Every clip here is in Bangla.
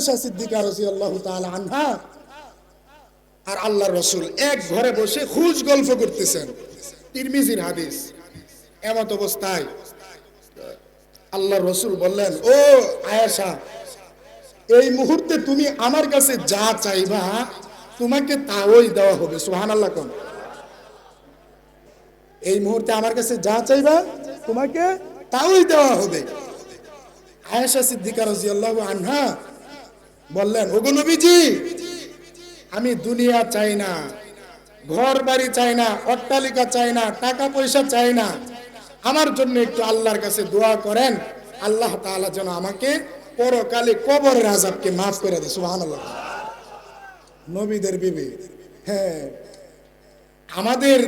আয়েশা সিদ্দিকা তাআলা আনহা আর আল্লাহ রসুল এক ঘরে বসে গল্প করতেছেন। তিরমিজির হাদিস। এমত অবস্থায় আল্লাহ বললেন, ও আয়েশা, এই মুহূর্তে তুমি আমার কাছে যা চাইবা, তোমাকে তাওই দেওয়া হবে। সুহান আল্লাহ এই মুহূর্তে আমার কাছে যা চাইবা, তোমাকে তাওই দেওয়া হবে। আয়েশা সিদ্দিকা রাদিয়াল্লাহু আনহা বললেন, ওগো নবীজি, আমি দুনিয়া চাই না ঘর বাড়ি চাই না, অট্টালিকা চাই না টাকা পয়সা চাই না। আমার জন্য একটু আল্লাহর কাছে দোয়া করেন, আল্লাহ তাআলা যেন আমাকে পরকালে কবরের আজাবকে মাফ করে দেয়, সুবহানাল্লাহ। নবীদের বিবি হ্যাঁ আমাদের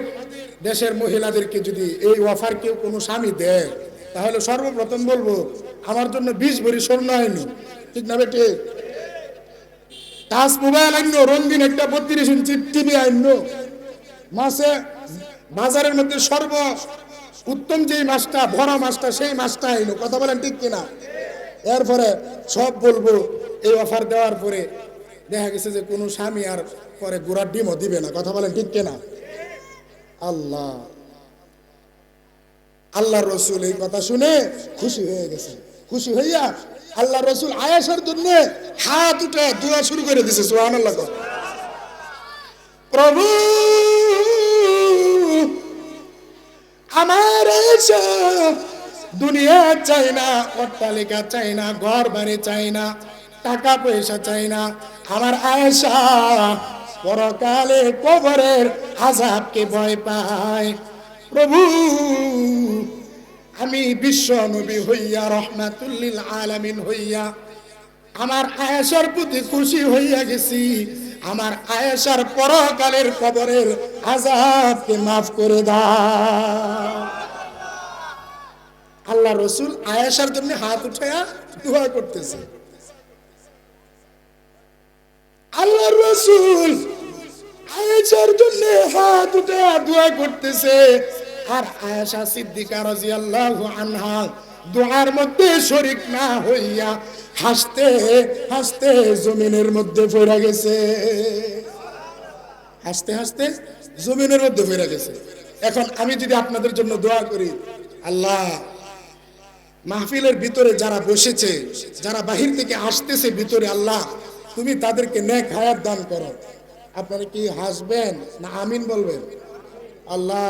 দেশের মহিলাদেরকে যদি এই অফার কেউ কোনো স্বামী দেয়, তাহলে সর্বপ্রথম বলব, আমার জন্য বিশ ভরি স্বর্ণ হয়নি ঠিক না বেটে টাচ মোবাইল আইন রঙিন একটা বত্রিশ ইঞ্চি টিভি আইন মাসে বাজারের মধ্যে সর্ব উত্তম যে মাছটা ভরা মাছটা সেই মাছটা আইলো কথা বলেন ঠিক কিনা? এরপরে সব বলব, এই অফার দেওয়ার পরে দেখা গেছে যে কোনো স্বামী আর পরে গোড়ার ডিমও দিবে না। কথা বলেন ঠিক কিনা? আল্লাহ। আল্লাহ রসুল এই কথা শুনে খুশি হয়ে গেছে। খুশি হইয়া আল্লাহ রসুল আয়াসের জন্য হাত উঠে দোয়া শুরু করে দিছে সুহান আল্লাহ প্রভু, আমার দুনিয়া চাই না, অট্টালিকা চাই না ঘর বাড়ি চাই না, টাকা পয়সা চাই না। আমার আয়েশা পরকালে কবরের আজাবকে ভয় পায়। প্রভু আমি বিশ্ব নবী হইয়া রহমাতুল্লিল আলামিন হইয়া আমার আয়েশার প্রতি খুশি হইয়া গেছি। আমার আয়েশার পরকালের কবরের আজাবকে মাফ করে দাও। আল্লাহ রসুল আয়েশার জন্য হাত উঠাইয়া দোয়া করতেছে। আল্লাহ রসুল আয়েশার জন্য হাত উঠাইয়া দোয়া করতেছে। আর আয়েশা সিদ্দিকা রাদিয়াল্লাহু আনহা দোয়ার মধ্যে শরিক না হইয়া হাসতে হাসতে জমিনের মধ্যে পড়ে গেছে। হাসতে হাসতে জমিনের মধ্যে পড়ে গেছে। এখন আমি যদি আপনাদের জন্য দোয়া করি, আল্লাহ, মাহফিলের ভিতরে যারা বসেছে, যারা বাহির থেকে আসতেছে ভিতরে, আল্লাহ, তুমি তাদেরকে নেক হায়াত দান করো। আপনারা কি হাসবেন না আমিন বলবেন? আল্লাহ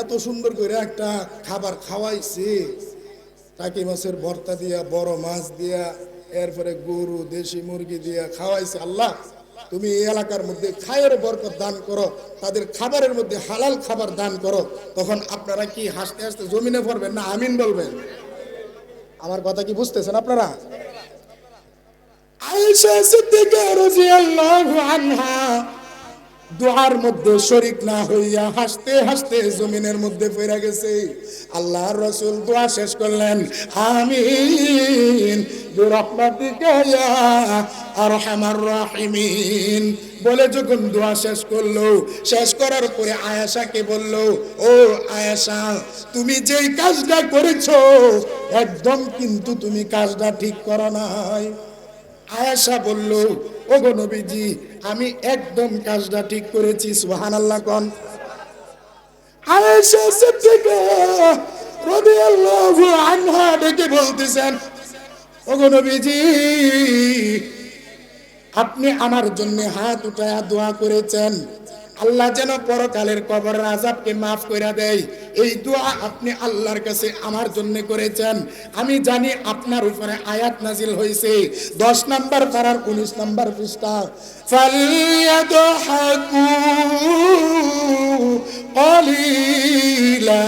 এত সুন্দর করে একটা খাবার খাওয়াইছি। টাকি মাছের ভর্তা দিয়া, বড় মাছ দিয়া, এরপরে গরু, দেশি মুরগি দিয়া খাওয়াইছে আল্লাহ। তুমি এই এলাকার মধ্যে খায়ের বরকত দান করো, তাদের খাবারের মধ্যে হালাল খাবার দান করো। তখন আপনারা কি হাসতে হাসতে জমিনে পড়বেন না আমিন বলবেন? আমার কথা কি বুঝতেছেন আপনারা? আয়েশা সিদ্দিকা রাদিয়াল্লাহু আনহা দোয়ার মধ্যে শরিক না হইয়া হাসতে হাসতে জমিনের মধ্যে পড়ে গেছে। আল্লাহর রসুল দোয়া শেষ করলেন, আমিন ইয়া আরহামার রাহিমিন। বলে যখন দোয়া শেষ করল, শেষ করার পরে আয়েশাকে বলল, ও আয়েশা, তুমি যেই কাজটা করেছ, একদম কিন্তু তুমি কাজটা ঠিক করো নাই। আয়েশা বলল ওগো নবীজি, আমি একদম কাজটা ঠিক করেছি সুহান আল্লাহ কন। আয়েশা সিদ্দিকা রাদিয়াল্লাহু আনহা ডেকে বলতেছেন ওগো নবীজি, আপনি আমার জন্য হাত উঠায়া দোয়া করেছেন। আল্লাহ যেন পরকালের কবর আজাবকে মাফ করে দেয় এই দোয়া আপনি আল্লাহর কাছে আমার জন্য করেছেন আমি জানি আপনার উপরে আয়াত নাজিল হয়েছে দশ নাম্বার পাড়ার উনিশ নাম্বার পৃষ্ঠা ফালিয়াদহাকু قليلا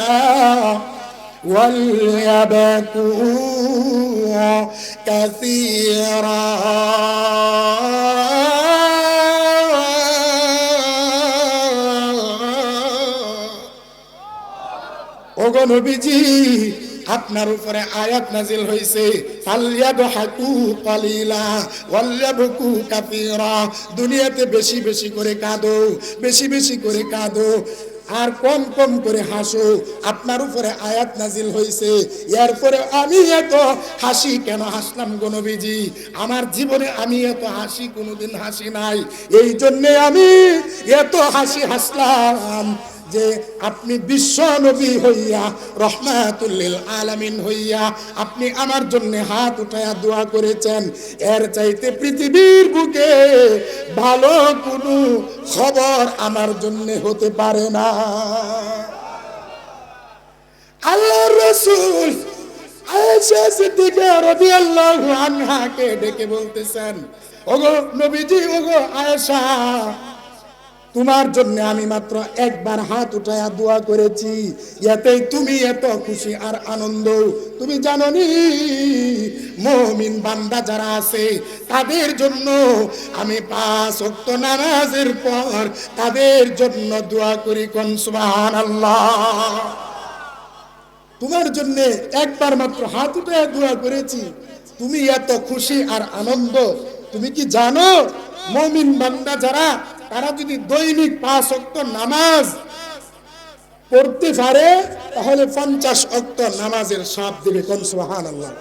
وليبكوا كثيرا নবীজি, আপনার উপরে আয়াত নাজিল হইছে কাসীরা। দুনিয়াতে বেশি বেশি করে কাঁদো, বেশি বেশি করে কাঁদো, আর কম কম করে হাসো। আপনার উপরে আয়াত নাজিল হয়েছে এরপরে আমি এত হাসি কেন হাসলাম গো নবীজি? আমার জীবনে আমি এত হাসি, কোনোদিন হাসি নাই। এই জন্যে আমি এত হাসি হাসলাম। যে আপনি বিশ্ব নবী হইয়া, রহমাতুল্লিল আলামিন হইয়া আপনি আমার জন্য হাত উঠায়া দোয়া করেছেন। এর চাইতে পৃথিবীর বুকে ভালো কোনো খবর আমার জন্য হতে পারে না। আল্লাহ রসুল আয়েশা সিদ্দিকা রাদিয়াল্লাহু আনহাকে ডেকে বলতেছেন, ওগো নবীজি, ওগো আয়েশা তোমার জন্য আমি মাত্র একবার হাত উঠায়া দোয়া করেছি। এতেই তুমি এত খুশি আর আনন্দ। তুমি জানো নি মমিন বান্দা যারা আছে, তাদের জন্য আমি পাঁচ ওয়াক্ত নামাজের পর তাদের জন্য দোয়া করি কোন? সুবহানাল্লাহ। তোমার জন্য একবার মাত্র হাত উঠে দোয়া করেছি। তুমি এত খুশি আর আনন্দ। তুমি কি জানো, মমিন বান্দা যারা তারা যদি দৈনিক পাঁচ অক্ট নামাজ পড়তে পারে, তাহলে পঞ্চাশ অক্ট নামাজের সাপ দেবে কোন সুহান আল্লাহ